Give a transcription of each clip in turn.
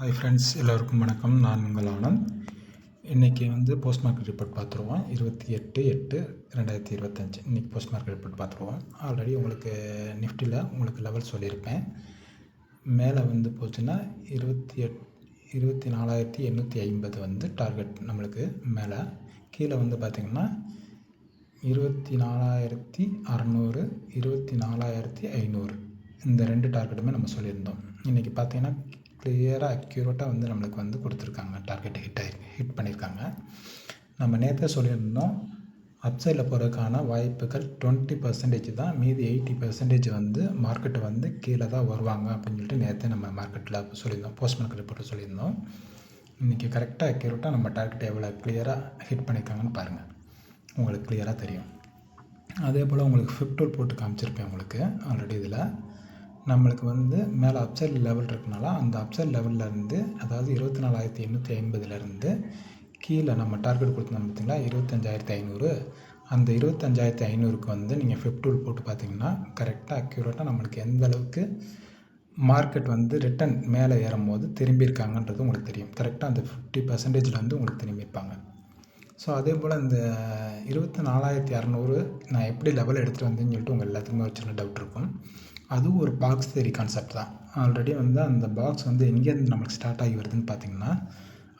Hi friends எல்லோருக்கும் வணக்கம். நான் உங்கள் ஆனந்த். இன்றைக்கி வந்து போஸ்ட் மார்க்கெட் ரிப்போர்ட் பார்த்துருவோம். இருபத்தி எட்டு எட்டு ரெண்டாயிரத்தி இருபத்தஞ்சி. இன்றைக்கி போஸ்ட் மார்க்கெட் ரிப்போர்ட் பார்த்துருவோம். ஆல்ரெடி உங்களுக்கு நிஃப்டியில் உங்களுக்கு லெவல் சொல்லியிருப்பேன். மேலே வந்து போச்சுன்னா இருபத்தி எட் இருபத்தி நாலாயிரத்தி எண்ணூற்றி ஐம்பது வந்து டார்கெட் நம்மளுக்கு மேலே. கீழே வந்து பார்த்திங்கன்னா இருபத்தி நாலாயிரத்தி அறநூறு இருபத்தி நாலாயிரத்தி ஐநூறு. இந்த ரெண்டு டார்கெட்டுமே நம்ம சொல்லியிருந்தோம். இன்றைக்கி பார்த்திங்கன்னா கிளியராக அக்யூரேட்டாக வந்து நம்மளுக்கு வந்து கொடுத்துருக்காங்க டார்கெட்டை ஹிட் ஆகி ஹிட் பண்ணியிருக்காங்க நம்ம நேற்றே சொல்லியிருந்தோம் அப்சைடில் போகிறதுக்கான வாய்ப்புகள் டுவெண்ட்டி பர்சன்டேஜ் தான். மீதி எயிட்டி பர்சன்டேஜ் வந்து மார்க்கெட்டு வந்து கீழே தான் வருவாங்க அப்படின்னு சொல்லிட்டு நேற்றே நம்ம மார்க்கெட்டில் சொல்லியிருந்தோம் போஸ்ட் மார்க்கெட் ரிப்போர்ட் சொல்லியிருந்தோம். இன்றைக்கி கரெக்டாக அக்யூரேட்டாக நம்ம டார்கெட்டை எவ்வளோ கிளியராக ஹிட் பண்ணியிருக்காங்கன்னு பாருங்கள் உங்களுக்கு கிளியராக தெரியும். அதே போல் உங்களுக்கு ஃபிஃப்டூல் போட்டு காமிச்சிருப்பேன் உங்களுக்கு ஆல்ரெடி இதில். நம்மளுக்கு வந்து மேலே அப்சைட் லெவல் இருக்கனால அந்த அப்சைட் லெவல்லேருந்து அதாவது இருபத்தி நாலாயிரத்தி எண்ணூற்றி ஐம்பதுலேருந்து கீழே நம்ம டார்கெட் கொடுத்துருந்தோம் பார்த்திங்களா? இருபத்தஞ்சாயிரத்தி ஐநூறு. அந்த இருபத்தஞ்சாயிரத்தி ஐநூறுக்கு வந்து நீங்கள் ஃபிஃப்டூல் போட்டு பார்த்தீங்கன்னா கரெக்டாக அக்யூரேட்டாக நம்மளுக்கு எந்த அளவுக்கு மார்க்கெட் வந்து ரிட்டன் மேலே ஏறும் போது திரும்பியிருக்காங்கன்றது உங்களுக்கு தெரியும். கரெக்டாக அந்த ஃபிஃப்டி பர்சன்டேஜில் வந்து உங்களுக்கு திரும்பியிருப்பாங்க ஸோ அதே போல் இந்த இருபத்தி நாலாயிரத்தி அறநூறு நான் எப்படி லெவல் எடுத்துகிட்டு வந்தேன்னு சொல்லிட்டு உங்கள் எல்லாத்துக்குமே ஒரு சின்ன டவுட் இருக்கும். அதுவும் ஒரு பாக்ஸ் தேரி கான்செப்ட் தான். ஆல்ரெடி வந்து அந்த பாக்ஸ் வந்து எங்கேருந்து நம்மளுக்கு ஸ்டார்ட் ஆகி வருதுன்னு பார்த்தீங்கன்னா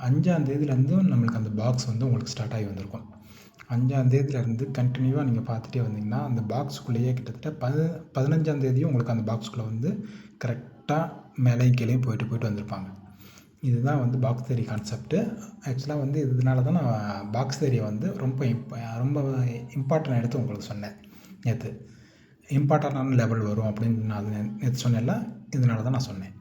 அஞ்சாந்தேதியிலேருந்து நம்மளுக்கு அந்த பாக்ஸ் வந்து உங்களுக்கு ஸ்டார்ட் ஆகி வந்திருக்கும். அஞ்சாந்தேதியிலேருந்து கண்டினியூவாக நீங்கள் பார்த்துட்டே வந்தீங்கன்னா அந்த பாக்ஸுக்குள்ளேயே கிட்டத்தட்ட பது பதினஞ்சாந்தேதியும் உங்களுக்கு அந்த பாக்ஸுக்குள்ளே வந்து கரெக்டாக மேலேயும் கீழேயும் போயிட்டு போயிட்டு வந்திருப்பாங்க. இதுதான் வந்து பாக்ஸ் தேரி கான்செப்ட்டு ஆக்சுவலாக வந்து இதனால தான் நான் பாக்ஸ் தேரியை வந்து ரொம்ப இம்ப் ரொம்ப இம்பார்ட்டன்ட் எடுத்து உங்களுக்கு சொன்னேன் நேற்று இம்பார்ட்டண்டான லெவல் வரும் அப்படின்னு நான் நேற்று சொன்னேன்ல இதனால தான் நான் சொன்னேன்.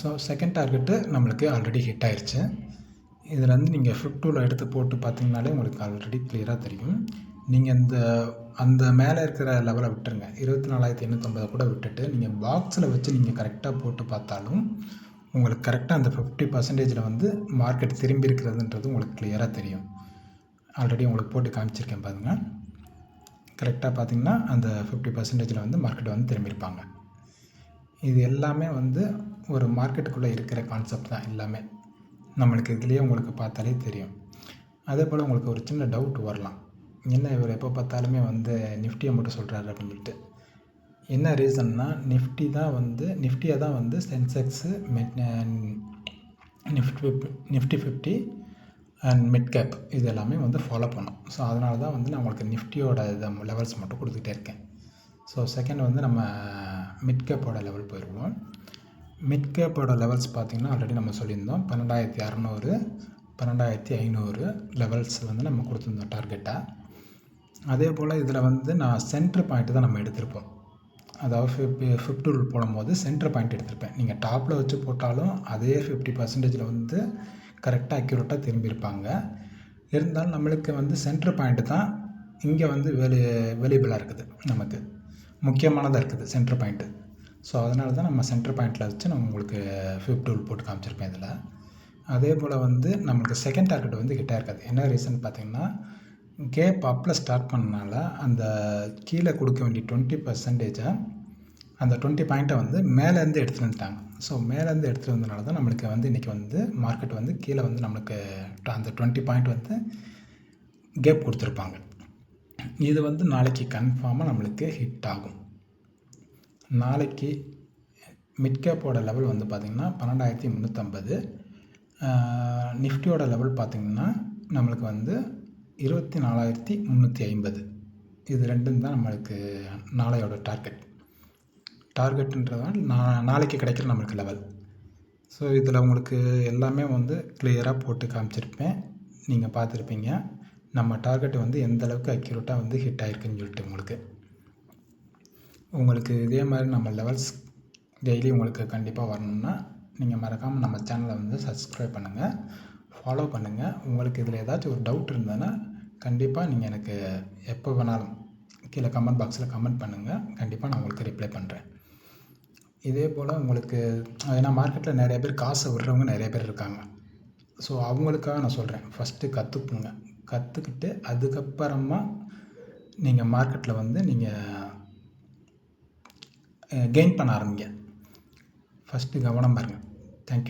ஸோ செகண்ட் டார்கெட்டு நம்மளுக்கு ஆல்ரெடி ஹிட் ஆயிடுச்சு இதில் வந்து நீங்கள் ஃபிஃப்ட் டூவில் எடுத்து போட்டு பார்த்தீங்கனாலே உங்களுக்கு ஆல்ரெடி கிளியராக தெரியும். நீங்கள் இந்த அந்த மேலே இருக்கிற லெவலை விட்டுருங்க. இருபத்தி நாலாயிரத்தி எண்ணூற்றம்பதை கூட விட்டுட்டு நீங்கள் பாக்ஸில் வச்சு நீங்கள் கரெக்டாக போட்டு பார்த்தாலும் உங்களுக்கு கரெக்டாக அந்த ஃபிஃப்டி பர்சன்டேஜில் வந்து மார்க்கெட் திரும்பி இருக்கிறதுன்றது உங்களுக்கு கிளியராக தெரியும். ஆல்ரெடி உங்களுக்கு போட்டு காமிச்சிருக்கேன் பாருங்கள் கரெக்டாக பார்த்திங்கன்னா அந்த ஃபிஃப்டி பர்சன்டேஜில் வந்து மார்க்கெட் வந்து திரும்பியிருப்பாங்க இது எல்லாமே வந்து ஒரு மார்க்கெட்டுக்குள்ளே இருக்கிற கான்செப்ட் தான் எல்லாமே. நம்மளுக்கு இதுலேயே உங்களுக்கு பார்த்தாலே தெரியும். அதே போல் உங்களுக்கு ஒரு சின்ன டவுட் வரலாம். என்ன இவர் எப்போ பார்த்தாலுமே வந்து நிஃப்டியை மட்டும் சொல்கிறாரு அப்படின்னு சொல்லிட்டு. என்ன ரீசன்னா நிஃப்டி தான் வந்து நிஃப்டியாக தான் வந்து Sensex Nifty Nifty fifty and mid cap இது எல்லாமே வந்து ஃபாலோ பண்ணோம். ஸோ அதனால தான் வந்து நான் உங்களுக்கு நிஃப்டியோட இதை லெவல்ஸ் மட்டும் கொடுத்துக்கிட்டே இருக்கேன். ஸோ செகண்ட் வந்து நம்ம மிட் கேப்போட லெவல் போயிடுவோம் மிட் கேப்போட லெவல்ஸ் பார்த்திங்கன்னா ஆல்ரெடி நம்ம சொல்லியிருந்தோம். பன்னெண்டாயிரத்தி அறநூறு பன்னெண்டாயிரத்தி ஐநூறு லெவல்ஸ் வந்து நம்ம கொடுத்துருந்தோம் டார்கெட்டாக அதே போல் இதில் வந்து நான் சென்ட்ரு பாயிண்ட்டு தான் நம்ம எடுத்திருப்போம். அதாவது ஃபிஃப்டி ஃபிஃப்டி ரூல் போடும்போது சென்டர் பாயிண்ட் எடுத்திருப்பேன். நீங்கள் டாப்பில் வச்சு போட்டாலும் அதே ஃபிஃப்டி பர்சன்டேஜில் வந்து கரெக்டாக அக்யூரேட்டாக திரும்பியிருப்பாங்க இருந்தாலும் நம்மளுக்கு வந்து சென்ட்ரு பாயிண்ட்டு தான் இங்கே வந்து வேலு வேலியபிளாக இருக்குது நமக்கு. முக்கியமானதாக இருக்குது சென்ட்ரு பாயிண்ட்டு ஸோ அதனால தான் நம்ம சென்ட்ரு பாயிண்ட்டில் வச்சு நம்ம உங்களுக்கு ஃபிஃப்ட் டூல் போட்டு காமிச்சிருப்பேன் இதில். அதே போல் வந்து நம்மளுக்கு செகண்ட் டார்கெட் வந்து கிட்டே இருக்காது. என்ன ரீசன் பார்த்திங்கன்னா கேப் அப்பில் ஸ்டார்ட் பண்ணனால அந்த கீழே கொடுக்க வேண்டிய டுவெண்ட்டி பர்சன்டேஜை அந்த டுவெண்ட்டி பாயிண்ட்டை வந்து மேலேருந்து எடுத்துகிட்டு வந்துட்டாங்க. ஸோ மேலேருந்து எடுத்துகிட்டு வந்தனால தான் நம்மளுக்கு வந்து இன்றைக்கி வந்து மார்க்கெட் வந்து கீழே வந்து நம்மளுக்கு அந்த டுவெண்ட்டி பாயிண்ட் வந்து கேப் கொடுத்துருப்பாங்க. இது வந்து நாளைக்கு கன்ஃபார்மாக நம்மளுக்கு ஹிட் ஆகும். நாளைக்கு மிட் கேப்போட லெவல் வந்து பார்த்திங்கன்னா பன்னெண்டாயிரத்தி முந்நூற்றம்பது நிஃப்டியோட லெவல் பார்த்திங்கன்னா நம்மளுக்கு வந்து இருபத்தி நாலாயிரத்தி முந்நூற்றி ஐம்பது. இது ரெண்டும் தான் நம்மளுக்கு நாளையோட டார்கெட் டார்கெட்டுன்றதால் நான் நாளைக்கு கிடைக்கிற நம்மளுக்கு லெவல் ஸோ இதில் உங்களுக்கு எல்லாமே வந்து கிளியராக போட்டு காமிச்சிருப்பேன். நீங்கள் பார்த்துருப்பீங்க. நம்ம டார்கெட் வந்து எந்த அளவுக்கு அக்யூரேட்டாக வந்து ஹிட் ஆகிருக்குன்னு சொல்லிட்டு உங்களுக்கு. உங்களுக்கு இதே மாதிரி நம்ம லெவல்ஸ் டெய்லி உங்களுக்கு கண்டிப்பாக வரணும்னா நீங்கள் மறக்காமல் நம்ம சேனலை வந்து சப்ஸ்கிரைப் பண்ணுங்கள் ஃபாலோ பண்ணுங்கள் உங்களுக்கு இதில் ஏதாச்சும் ஒரு டவுட் இருந்ததுன்னா கண்டிப்பாக நீங்கள் எனக்கு எப்போ வேணாலும் கீழே கமெண்ட் பாக்ஸில் கமெண்ட் பண்ணுங்கள் கண்டிப்பாக நான் உங்களுக்கு ரிப்ளை பண்ணுறேன் இதே போல் உங்களுக்கு ஏன்னா மார்க்கெட்டில் நிறைய பேர் காசை விடுறவங்க நிறைய பேர் இருக்காங்க. ஸோ அவங்களுக்காக நான் சொல்கிறேன் ஃபஸ்ட்டு கற்றுக்குங்க கற்றுக்கிட்டு அதுக்கப்புறமா நீங்கள் மார்க்கெட்டில் வந்து நீங்கள் கெயின் பண்ண ஆரம்பிங்க. ஃபஸ்ட்டு கவனம் பாருங்கள்